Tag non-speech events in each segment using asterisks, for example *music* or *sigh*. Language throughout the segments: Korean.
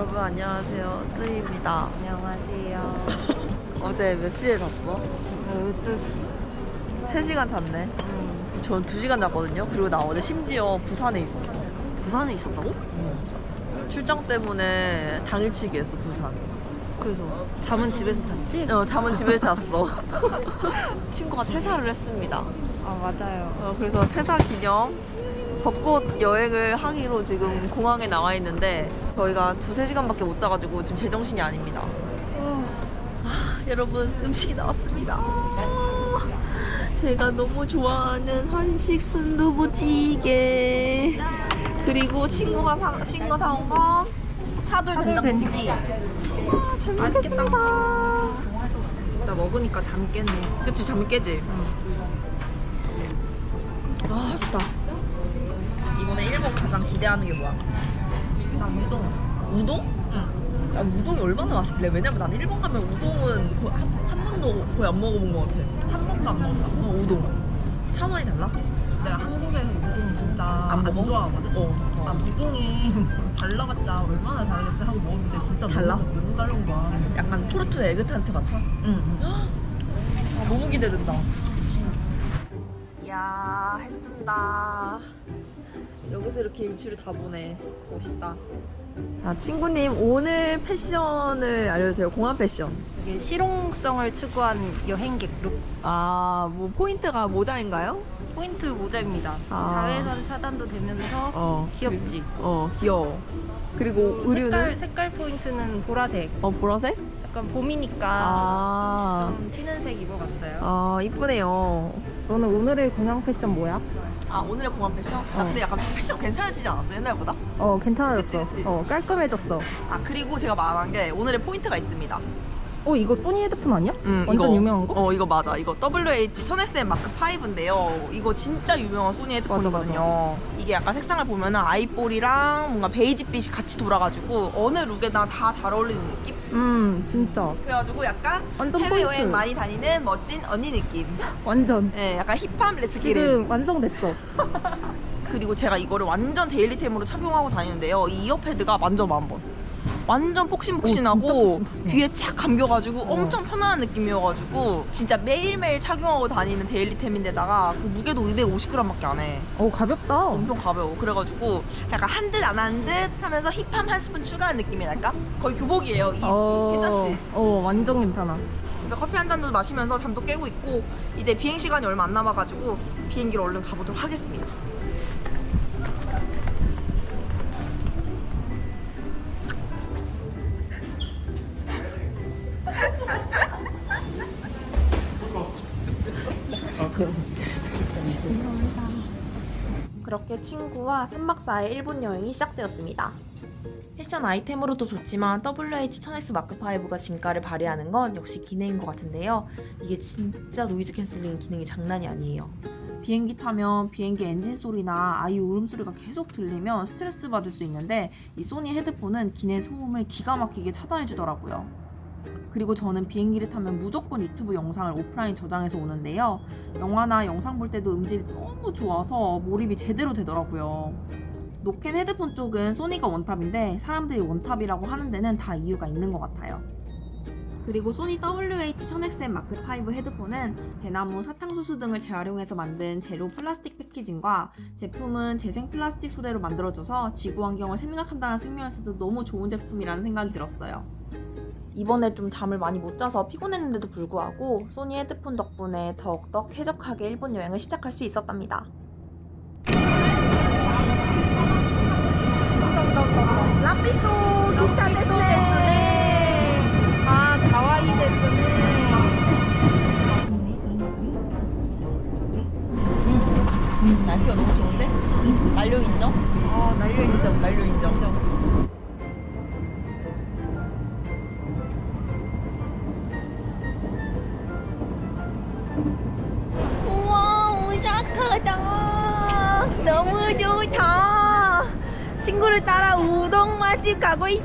여러분 안녕하세요. 스이입니다. 안녕하세요. *laughs* 어제 몇 시에 잤어? 12시. 3시간 잤네. 전 2시간 잤거든요. 그리고 나 어제 심지어 부산에 있었어. 부산에 있었다고? 출장 때문에 당일치기 했어, 부산. 그래서 잠은 집에서 잤지? 어, 잠은 집에서 잤어. *laughs* 친구가 퇴사를 했습니다. 아 맞아요. 어, 그래서 퇴사 기념 벚꽃 여행을 하기로 지금 공항에 나와 있는데 저희가 두세 시간밖에 못 자가지고 지금 제정신이 아닙니다. 아, 여러분 음식이 나왔습니다. 제가 너무 좋아하는 한식 순두부찌개 그리고 친구가 사, 친구 사온 건 차돌 된장찌개. 아, 잘. 먹겠습니다. 진짜 먹으니까 잠 깼네. 그치 잠 깨지. 아 기대하는 게 뭐야? 나 우동. 우동? 응. 나 우동이 얼마나 맛있길래 왜냐면 난 일본 가면 우동은 거의 한, 한 번도 거의 안 먹어본 것 같아. 한 번도 안 먹었다. 어, 우동. 차원이 달라? 내가 한국에서 우동 진짜 안 안, 먹어? 좋아하거든. 어. 아 우동이 *laughs* 달라봤자 얼마나 다르겠어 하고 먹었는데 진짜 달라? 너무, 너무 다른 거야. 약간 토르투 에그탄트 같아? 응. 아, 너무 기대된다. 이야, 해 뜬다. 여기서 이렇게 일출을 다 보네. 멋있다. 아, 친구님, 오늘 패션을 알려주세요. 공항 패션. 이게 실용성을 추구한 여행객 룩. 아, 뭐, 포인트가 모자인가요? 포인트 모자입니다. 아. 자외선 차단도 되면서 어. 귀엽지. 어, 귀여워. 그리고 의류는? 색깔, 색깔 포인트는 보라색. 어, 보라색? 약간 봄이니까 아, 좀 튀는 색 입어봤어요. 아, 이쁘네요. 너는 오늘의 공항 패션 뭐야? 아, 오늘의 공항 패션? 나 어. 근데 약간 패션 괜찮아지지 않았어, 옛날보다? 어 괜찮아졌어. 그치, 그치. 어 깔끔해졌어. 아, 그리고 제가 말한 게 오늘의 포인트가 있습니다. 어 이거 소니 헤드폰 아니야? 음, 완전 이거, 유명한 거? 어, 이거 맞아. 이거 WH 1000SM 마크 5인데요. 이거 진짜 유명한 소니 헤드폰이거든요. 이게 약간 색상을 보면 은 아이볼이랑 뭔가 베이지빛이 같이 돌아가지고 어느 룩에나 다 잘 어울리는 느낌? 음 진짜 그래가지고 약간 완전 해외여행. 많이 다니는 멋진 언니 느낌. 완전 예, 약간 힙합 레츠기를. 지금 완성됐어. *laughs* 그리고 제가 이거를 완전 데일리템으로 착용하고 다니는데요. 이 이어패드가 만져봐 한번. 완전 폭신폭신하고 오. 귀에 착 감겨가지고 어. 엄청 편안한 느낌이어가지고 진짜 매일매일 착용하고 다니는 데일리템인데다가 그 무게도 250g밖에 안 해. 어 가볍다. 엄청 가벼워. 그래가지고 약간 한 듯 안 한 듯 하면서 힙함 한 스푼 추가한 느낌이랄까? 거의 교복이에요. 이 어, 괜찮지? 어 완전 괜찮아. 그래서 커피 한 잔도 마시면서 잠도 깨고 있고 이제 비행 시간이 얼마 안 남아가지고 비행기로 얼른 가보도록 하겠습니다. *laughs* 그렇게 친구와 3박 4일 일본 여행이 시작되었습니다. 패션 아이템으로도 좋지만 WH-1000S 마크5가 진가를 발휘하는 건 역시 기내인 것 같은데요. 이게 진짜 노이즈 캔슬링 기능이 장난이 아니에요. 비행기 타면 비행기 엔진 소리나 아이 울음소리가 계속 들리면 스트레스 받을 수 있는데 이 소니 헤드폰은 기내 소음을 기가 막히게 차단해 주더라고요. 그리고 저는 비행기를 타면 무조건 유튜브 영상을 오프라인 저장해서 오는데요. 영화나 영상 볼 때도 음질이 너무 좋아서 몰입이 제대로 되더라고요. 노캔 헤드폰 쪽은 소니가 원탑인데 사람들이 원탑이라고 하는 데는 다 이유가 있는 것 같아요. 그리고 소니 WH-1000XM 마크5 헤드폰은 대나무, 사탕수수 등을 재활용해서 만든 제로 플라스틱 패키징과 제품은 재생 플라스틱 소재로 만들어져서 지구 환경을 생각한다는 측면에서도 너무 좋은 제품이라는 생각이 들었어요. 이번에 좀 잠을 많이 못 자서 피곤했는데도 불구하고 소니 헤드폰 덕분에 더욱더 쾌적하게 일본 여행을 시작할 수 있었답니다. 라피도 기차 데스네. 아 가와이 됐네. 날씨가 너무 좋은데? 난료 인정? 어 날려 인정. 난료 인정. 친구를 따라 우동 맛집 가고 있어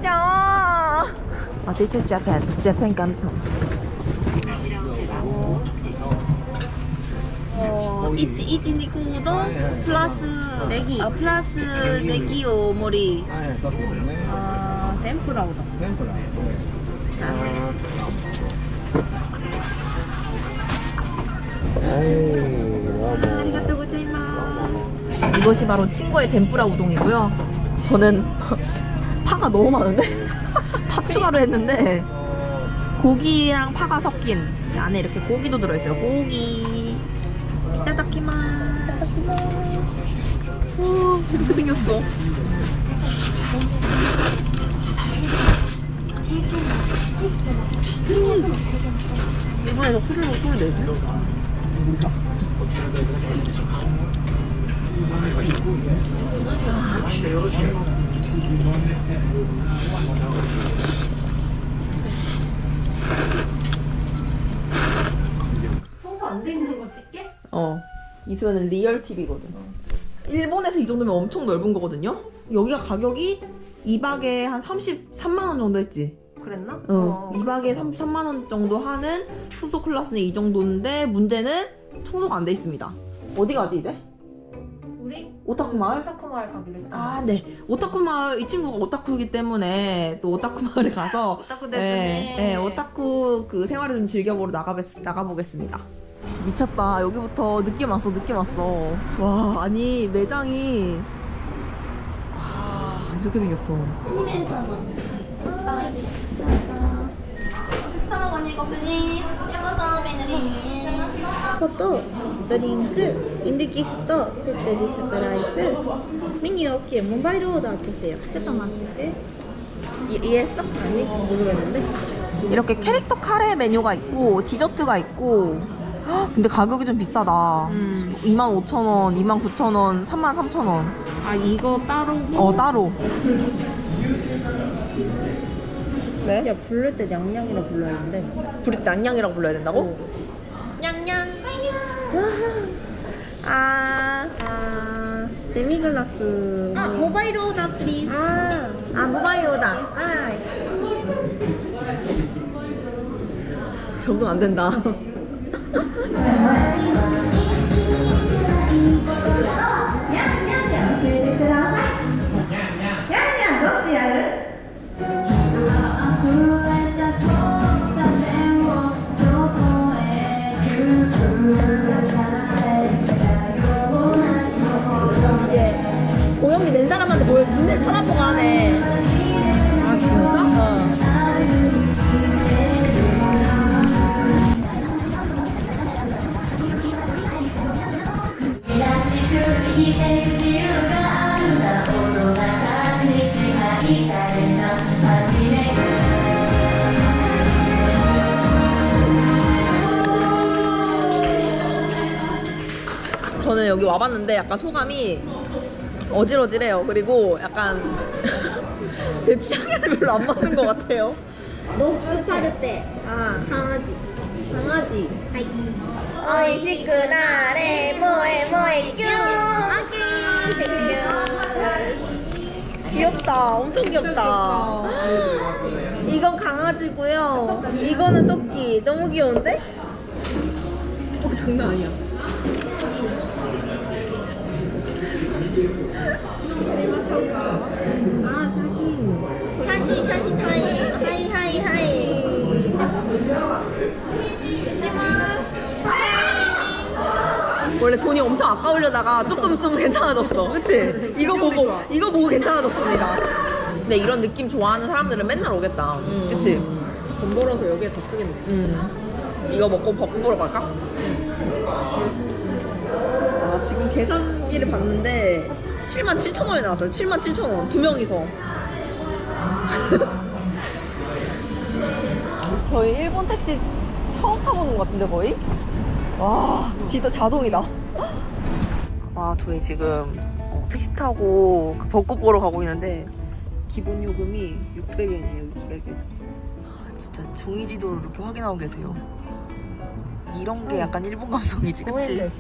아, this is Japan. Japan 감성. 어, 이치 이치 니코 우동 플러스 내기. 아 플러스 내기 오모리. 아 템프라 오다. 템프라. 아이, 와 뭐. 이것이 바로 친구의 덴뿌라 우동이고요. 저는 *laughs* 파가 너무 많은데 *laughs* 파 추가를 했는데 고기랑 파가 섞인 안에 이렇게 고기도 들어있어요. 고기. 따다키마. 오, 이렇게 생겼어. 이번에도 후루룩 소리 내지? 청소 안 돼 있는 거 찍게? 어. 이수연은 리얼 TV거든. 일본에서 이 정도면 엄청 넓은 거거든요. 여기가 가격이 2박에 한 33만 원 정도 했지. 그랬나? 어. 2박에 33만 원 정도 하는 숙소 클래스는 이 정도인데 문제는 청소가 안 돼 있습니다. 어디 가지 이제? 우리 오타쿠 마을? 오타쿠 마을 가기로 했잖아. 아, 네. 오타쿠 마을 이 친구가 오타쿠이기 때문에 또 오타쿠 마을에 가서 오타쿠 때문에. 네, 네, 오타쿠 그 생활을 좀 즐겨보러 나가보, 나가보겠습니다. 미쳤다. 여기부터 느낌 왔어, 느낌 왔어. 와, 아니 매장이 와, 이렇게 생겼어. 아니면서 3,500원이거든요. 영어 서비스는 りコとドリンクインドギフトセットディスプライスメニュー OK 모바일オーダー주세요ちょっと待ってて 이, 이해했어? 아니, 모르겠는데. 이렇게 캐릭터 카레 메뉴가 있고, 디저트가 있고, 헉, 근데 가격이 좀 비싸다. 음. 25,000원, 29,000원, 33,000원. 아 이거 따로. 어, 따로. 왜? 야 부를 때 냥냥이라 불러야 되는데. 불이 낭냥이라고 불러야 된다고? 냥냥 *laughs* 아, 아 데미글라스. 아 모바일 오더 플리즈 아아 모바일 오다. 아. 적응 안 된다. *laughs* 와봤는데 약간 소감이 어질어질해요. 그리고 약간 *laughs* 제 취향에는 별로 안 맞는 것 같아요. 뭐, 노파르떼 아. 강아지. 강아지. 하이. 어이시구나 레모에 모에 큐 아기 땡큐. 귀엽다. 엄청 귀엽다. 이건 강아지고요. 이거는 토끼. 너무 귀여운데? 어 장난 아니야. 샤시. 샤시 샤시 타임. 하이 하이 하이. 원래 돈이 엄청 아까우려다가 조금 좀 괜찮아졌어. 그치? 이거 보고, 이거 보고 괜찮아졌습니다. 근데 이런 느낌 좋아하는 사람들은 맨날 오겠다. 그치? 돈 벌어서 여기에 다 쓰겠네. 음. 이거 먹고 밥 보러 갈까? 아, 지금 계산 기를 봤는데 7만 7천 원이 나왔어요. 7만 7천 원. 두 명이서. *laughs* 저희 일본 택시 처음 타보는 것 같은데 거의? 와, 진짜 자동이다. 와, 저희 지금 어, 택시 타고 그 벚꽃 보러 가고 있는데 기본 요금이 600엔이에요. 600엔. 아, 진짜 종이 지도를 이렇게 확인하고 계세요. 이런 게 약간 일본 감성이지, 그치?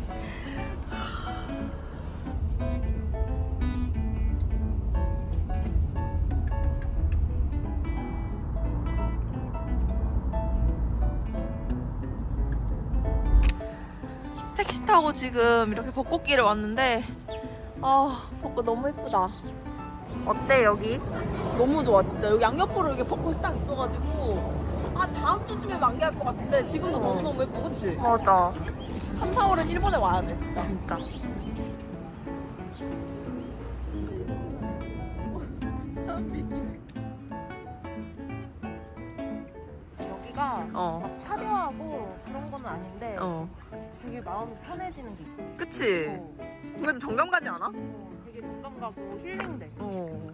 타고 지금 이렇게 벚꽃길에 왔는데 아 벚꽃 너무 예쁘다 어때 여기? 너무 좋아 진짜 여기 양옆으로 이렇게 벚꽃이 딱 있어가지고 아 다음 주쯤에 만개할 것 같은데 지금도 어. 너무너무 예쁘 그치? 맞아 3, 4월은 일본에 와야 돼 진짜 진짜 여기가 어 막 화려하고 그런 건 아닌데 어. 되게 마음이 편해지는 게 있어. 그치? 어, 뭔가 좀 정감 가지 않아? 어, 되게 공감 가고 힐링돼. 어